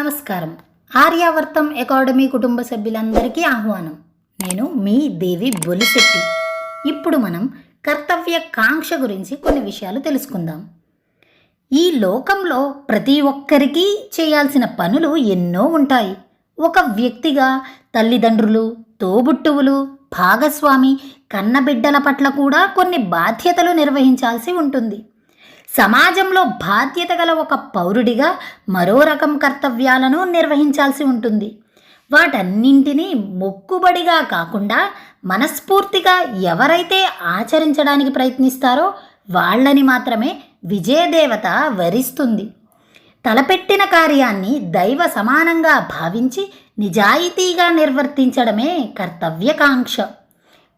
నమస్కారం. ఆర్యావర్తం అకాడమీ కుటుంబ సభ్యులందరికీ ఆహ్వానం. నేను మీ దేవి బొలిశెట్టి. ఇప్పుడు మనం కర్తవ్య కాంక్ష గురించి కొన్ని విషయాలు తెలుసుకుందాం. ఈ లోకంలో ప్రతి ఒక్కరికి చేయాల్సిన పనులు ఎన్నో ఉంటాయి. ఒక వ్యక్తిగా తల్లిదండ్రులు తోబుట్టువులు భాగస్వామి కన్నబిడ్డల పట్ల కూడా కొన్ని బాధ్యతలు నిర్వహించాల్సి ఉంటుంది. సమాజంలో బాధ్యత గల ఒక పౌరుడిగా మరో రకం కర్తవ్యాలను నిర్వహించాల్సి ఉంటుంది. వాటన్నింటినీ మొక్కుబడిగా కాకుండా మనస్ఫూర్తిగా ఎవరైతే ఆచరించడానికి ప్రయత్నిస్తారో వాళ్ళని మాత్రమే విజయదేవత వరిస్తుంది. తలపెట్టిన కార్యాన్ని దైవ సమానంగా భావించి నిజాయితీగా నిర్వర్తించడమే కర్తవ్యకాంక్ష.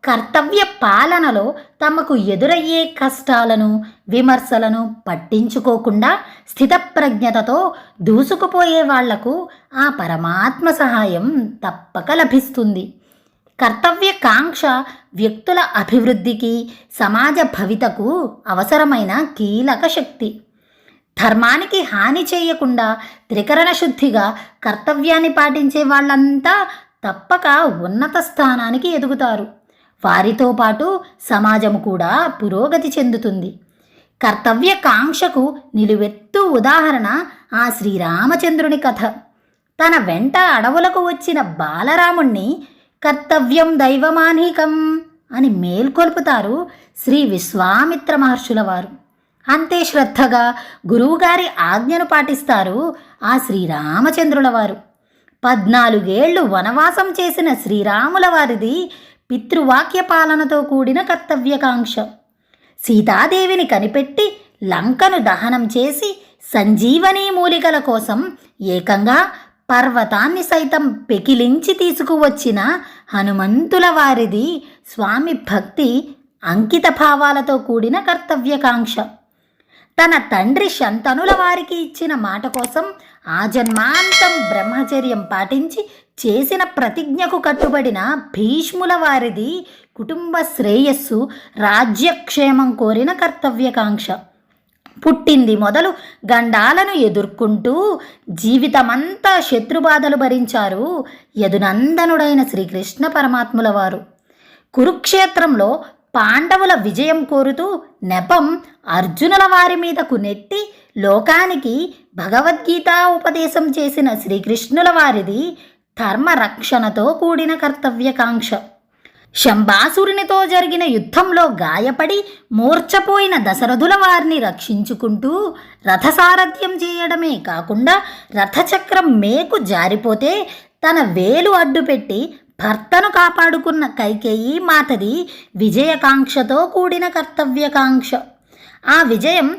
కర్తవ్య పాలనలో తమకు ఎదురయ్యే కష్టాలను విమర్శలను పట్టించుకోకుండా స్థితప్రజ్ఞతతో దూసుకుపోయే వాళ్ళకు ఆ పరమాత్మ సహాయం తప్పక లభిస్తుంది. కర్తవ్య కాంక్ష వ్యక్తుల అభివృద్ధికి సమాజ భవితకు అవసరమైన కీలక శక్తి. ధర్మానికి హాని చేయకుండా త్రికరణ శుద్ధిగా కర్తవ్యాన్ని పాటించే వాళ్ళంతా తప్పక ఉన్నత స్థానానికి ఎదుగుతారు. వారితో పాటు సమాజం కూడా పురోగతి చెందుతుంది. కర్తవ్య కాంక్షకు నిలువెత్తు ఉదాహరణ ఆ శ్రీరామచంద్రుని కథ. తన వెంట అడవులకు వచ్చిన బాలరాముణ్ణి కర్తవ్యం దైవమానీకం అని మేల్కొల్పుతారు శ్రీ విశ్వామిత్ర మహర్షుల వారు. అంతే శ్రద్ధగా గురువుగారి ఆజ్ఞను పాటిస్తారు ఆ శ్రీరామచంద్రుల వారు. పద్నాలుగేళ్ళు వనవాసం చేసిన శ్రీరాముల వారిది పితృవాక్య పాలనతో కూడిన కర్తవ్యకాంక్ష. సీతాదేవిని కనిపెట్టి లంకను దహనం చేసి సంజీవనీ మూలికల కోసం ఏకంగా పర్వతాన్ని సైతం పెకిలించి తీసుకువచ్చిన హనుమంతుల వారిది స్వామి భక్తి అంకిత భావాలతో కూడిన కర్తవ్యకాంక్ష. తన తండ్రి శంతనుల వారికి ఇచ్చిన మాట కోసం ఆ జన్మాంతం బ్రహ్మచర్యం పాటించి చేసిన ప్రతిజ్ఞకు కట్టుబడిన భీష్ముల వారిది కుటుంబ శ్రేయస్సు రాజ్యక్షేమం కోరిన కర్తవ్యకాంక్ష. పుట్టింది మొదలు గండాలను ఎదుర్కొంటూ జీవితమంతా శత్రుబాధలు భరించారు యదునందనుడైన శ్రీకృష్ణ పరమాత్ముల వారు. కురుక్షేత్రంలో పాండవుల విజయం కోరుతూ నెపం అర్జునుల వారి మీదకు నెట్టి లోకానికి భగవద్గీత ఉపదేశం చేసిన శ్రీకృష్ణుల వారిది ధర్మరక్షణతో కూడిన కర్తవ్యకాంక్ష. శంబాసురునితో జరిగిన యుద్ధంలో గాయపడి మూర్చపోయిన దశరథుల వారిని రక్షించుకుంటూ రథసారథ్యం చేయడమే కాకుండా రథచక్రం మేకు జారిపోతే తన వేలు అడ్డుపెట్టి భర్తను కాపాడుకున్న కైకేయి మాతది విజయకాంక్షతో కూడిన కర్తవ్యకాంక్ష. ఆ విజయం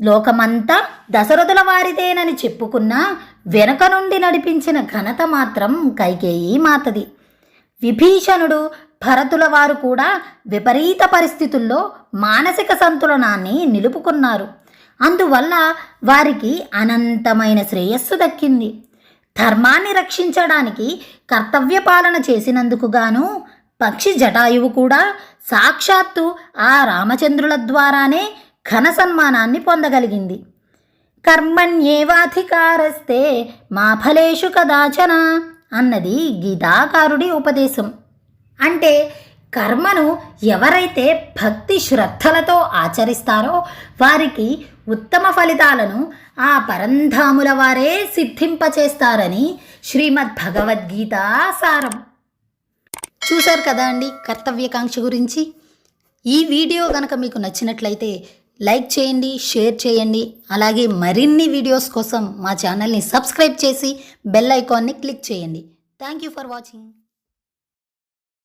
లోకమంతా దశరథుల వారిదేనని చెప్పుకున్నా వెనక నుండి నడిపించిన ఘనత మాత్రం కైకేయి మాతది. విభీషణుడు భరతుల వారు కూడా విపరీత పరిస్థితుల్లో మానసిక సంతులనాన్ని నిలుపుకున్నారు. అందువల్ల వారికి అనంతమైన శ్రేయస్సు దక్కింది. ధర్మాన్ని రక్షించడానికి కర్తవ్య పాలన చేసినందుకు గాను పక్షి జటాయువు కూడా సాక్షాత్తు ఆ రామచంద్రుల ద్వారానే ఘన సన్మానాన్ని పొందగలిగింది. కర్మణ్యేవాధికారస్తే మా ఫలేషు కదాచన అన్నది గీతాకారుడి ఉపదేశం. అంటే కర్మను ఎవరైతే భక్తి శ్రద్ధలతో ఆచరిస్తారో వారికి ఉత్తమ ఫలితాలను ఆ పరంధాముల వారే సిద్ధింపచేస్తారని శ్రీమద్ భగవద్గీత సారం. చూశారు కదా అండి కర్తవ్యకాంక్ష గురించి? ఈ వీడియో కనుక మీకు నచ్చినట్లయితే లైక్ చేయండి షేర్ చేయండి అలాగే మరిన్ని వీడియోస్ కోసం మా ఛానల్ని సబ్స్క్రైబ్ చేసి బెల్ ఐకాన్ని క్లిక్ చేయండి. Thank you for watching.